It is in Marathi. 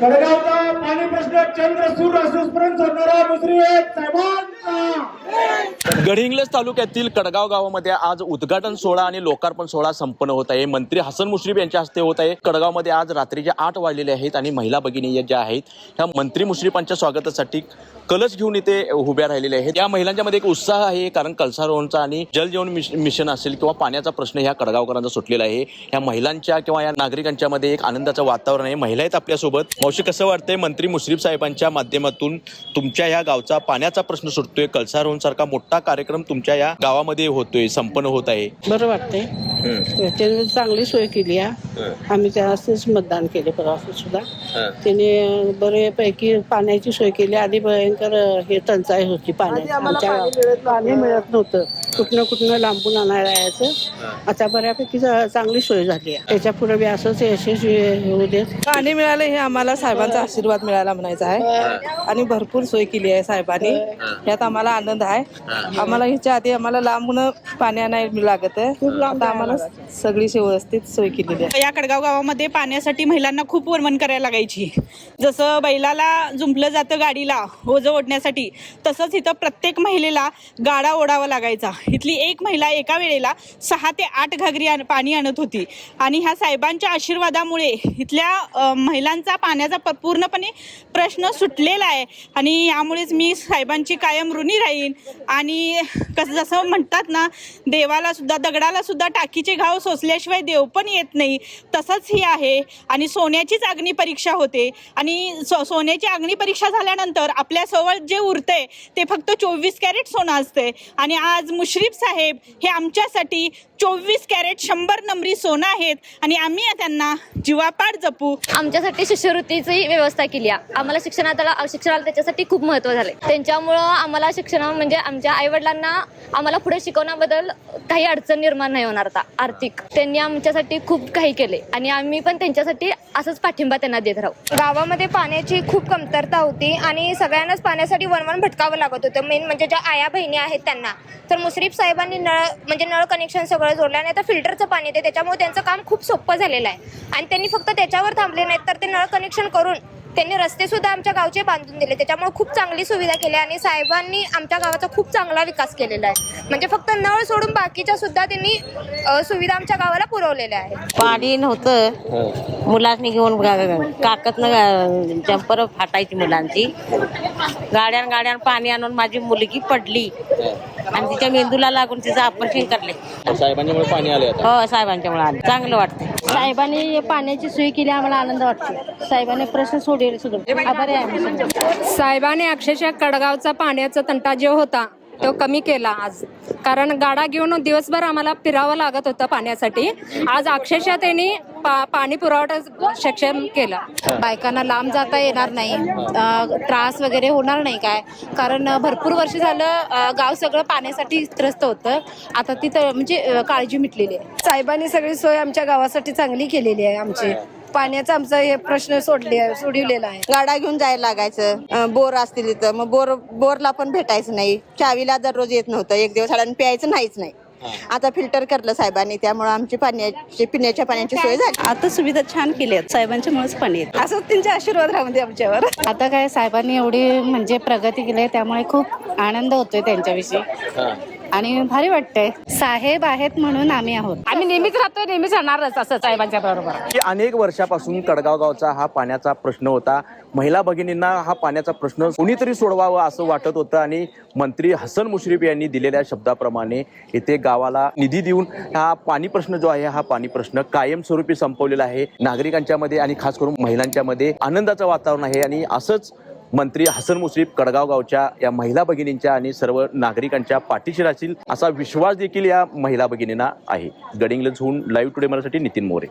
कडगावचा पाणी प्रश्न चंद्र सूर असूसपर्यंत दुसरी मुसरी साहेबांचा गडहिंग्लज तालुक्यातील कडगाव गावामध्ये आज उद्घाटन सोहळा आणि लोकार्पण सोहळा संपन्न होत आहे. मंत्री हसन मुश्रीफ यांच्या हस्ते होत आहे. कडगावमध्ये आज रात्रीचे आठ वाजलेले आहेत आणि महिला भगिनी या ज्या आहेत ह्या मंत्री मुश्रीफांच्या स्वागतासाठी कलश घेऊन इथे उभ्या राहिलेल्या आहेत. या महिलांच्या मध्ये एक उत्साह आहे कारण कलसारोहणचा आणि जलजीवन मिश- मिशन असेल किंवा पाण्याचा प्रश्न ह्या कडगावकरांचा सुटलेला आहे. या महिलांच्या किंवा या नागरिकांच्या मध्ये एक आनंदाचं वातावरण आहे. महिला आहेत आपल्यासोबत. मावशी कसं वाटतंय मंत्री मुश्रीफ साहेबांच्या माध्यमातून तुमच्या या गावचा पाण्याचा प्रश्न सुटतोय कलसारोहण सारखा मोठा कार्यक्रम तुमच्या या गावामध्ये होतोय संपन्न होत आहे. बरं वाटतंय. त्याने चांगली सोय केली आहे आम्ही त्यालाच मतदान केले परवा सुद्धा. त्याने बऱ्यापैकी पाण्याची सोय केली. आधी भयंकर हे टंचाई होती पाण्याची आमच्या पाणी मिळत नव्हतं. कुठनं कुठनं लांबून आणायला यायचं. आता बऱ्यापैकी चांगली सोय झाली आहे. त्याच्या पुढे बी असंच यशस्वी होऊ देत. पाणी मिळालं हे आम्हाला साहेबांचा आशीर्वाद मिळाला म्हणायचा आहे. आणि भरपूर सोय केली आहे साहेबांनी. यात आम्हाला आनंद आहे. आम्हाला ह्याच्या आधी आम्हाला लांबून पाणी आणायला लागत. आहे आता आम्हाला सगळी व्यवस्थित सोय केलेली आहे. या कडगाव गावामध्ये पाण्यासाठी महिलांना खूप वरमण करायला लागायची. जसं बैलाला जुंपलं जातं गाडीला ओझं ओढण्यासाठी तसंच इथं प्रत्येक महिलेला गाडा ओढावा लागायचा. इथली एक महिला एका वेळेला सहा ते आठ घागरी आण- पाणी आणत होती. आणि ह्या साहेबांच्या आशीर्वादामुळे इथल्या महिलांचा पाण्याचा प- पूर्णपणे प्रश्न सुटलेला आहे. आणि यामुळेच मी साहेबांची कायम ऋणी राहीन. आणि कसं जसं म्हणतात ना देवाला सुद्धा दगडाला सुद्धा टाकीचे घाव सोसल्याशिवाय देव पण येत नाही. तसंच ही आहे. आणि सोन्याचीच अग्निपरीक्षा होते. आणि सो सोन्याची अग्निपरीक्षा झाल्यानंतर आपल्या जवळ जे उरते ते फक्त चोवीस कॅरेट सोनं असते आणि आज मुश मुश्रीफ साहेब हे आमच्यासाठी चोवीस कॅरेट शंभर नंबरी सोनं आहेत आणि आम्ही त्यांना जीवापाड जपू. आमच्यासाठी शिष्यवृत्तीची व्यवस्था केली आहे. आम्हाला शिक्षणाला शिक्षणाला त्याच्यासाठी खूप महत्त्व झाले त्यांच्यामुळं आम्हाला शिक्षण म्हणजे आमच्या आईवडिलांना आम्हाला पुढे शिकवण्याबद्दल काही अडचण निर्माण नाही होणार आता आर्थिक. त्यांनी आमच्यासाठी खूप काही केले आणि आम्ही पण त्यांच्यासाठी असंच पाठिंबा त्यांना देत राहू. गावामध्ये पाण्याची खूप कमतरता होती आणि सगळ्यांनाच पाण्यासाठी वनवन भटकावं लागत होतं. मेन म्हणजे ज्या आया बहिणी आहेत त्यांना. तर मुश्रीफ साहेबांनी नळ म्हणजे नळ कनेक्शन सगळं जोडलं आणि आता फिल्टरचं पाणी येते. त्याच्यामुळे त्यांचं काम खूप सोपं झालेलं आहे. आणि त्यांनी फक्त त्याच्यावर थांबले नाहीत तर ते नळ कनेक्शन करून त्यांनी रस्ते सुद्धा आमच्या गावचे बांधून दिले. त्याच्यामुळे खूप चांगली सुविधा केली आणि साहेबांनी आमच्या गावाचा खूप चांगला विकास केलेला आहे. म्हणजे फक्त नळ सोडून बाकीच्या सुद्धा त्यांनी सुविधा आमच्या गावाला पुरवलेल्या आहेत. पाणी नव्हतं. मुलांनी घेऊन काकतनं जंपर फाटायची मुलांची. गाड्यान गाड्यान पाणी आणून माझी मुलगी पडली. आणि तिच्या मेंदूला लागून तिचं ऑपरेशन करले. साहेबांच्यामुळे पाणी आले आता. हो साहेबांच्या मुळे चांगलं वाटतं साहेबांनी पाण्याची सोय केली आम्हाला आनंद वाटतो. साहेबांनी प्रश्न सोडले सगळं आभारी आहे साहेबांनी अक्षरशः कडगावचा पाण्याचा तंटा जो होता तो कमी केला आज. कारण गाडा घेऊन दिवसभर आम्हाला फिरावं लागत होतं पाण्यासाठी. आज अक्षरशः त्यांनी पा पाणी पुरवठा सक्षम केला. बायकांना लांब जाता येणार नाही. त्रास वगैरे होणार नाही काय? कारण भरपूर वर्ष झालं गाव सगळं पाण्यासाठी त्रस्त होतं. आता तिथं म्हणजे काळजी मिटलेली आहे. साहेबांनी सगळी सोय आमच्या गावासाठी चांगली केलेली आहे आमची. पाण्याचा आमचा हे प्रश्न सोडले सोडवलेला आहे. गाडा घेऊन जायला लागायचं. बोर असतील इथं. मग बोर बोरला पण भेटायचं नाही. चावीला दररोज येत नव्हतं. एक दिवस प्यायचं नाहीच नाही. आता फिल्टर करलं साहेबांनी त्यामुळे आमची पाण्याची पिण्याच्या पाण्याची सोय झाली. आता सुविधा छान केल्या आहेत साहेबांच्यामुळेच पाणी येतं. असंच त्यांचे आशीर्वाद राहून दे आमच्यावर. आता काय साहेबांनी एवढी म्हणजे प्रगती केली आहे त्यामुळे खूप आनंद होतोय त्यांच्याविषयी. आणि भारी वाटतंय. साहेब आहेत म्हणून आम्ही आहोत. आम्ही नेहमीच राहतोय नेहमीच राहणारच असं साहेबांच्या बरोबर. की अनेक वर्षापासून कडगाव गावचा हा पाण्याचा प्रश्न होता. महिला भगिनींना हा पाण्याचा प्रश्न कुणीतरी सोडवावा असं वाटत होतं आणि मंत्री हसन मुश्रीफ यांनी दिलेल्या शब्दाप्रमाणे येथे गावाला निधी देऊन हा पाणी प्रश्न जो आहे हा पाणी प्रश्न कायमस्वरूपी संपवलेला आहे. नागरिकांच्या मध्ये आणि खास करून महिलांच्या मध्ये आनंदाचं वातावरण आहे आणि असंच मंत्री हसन मुश्रीफ कडगाव गावच्या या महिला भगिनींच्या आणि सर्व नागरिकांच्या पाठीशी राहतील असा विश्वास देखील या महिला भगिनींना आहे. गडिंग्लजहून लाईव्ह टुडे मराठी नितीन मोरे.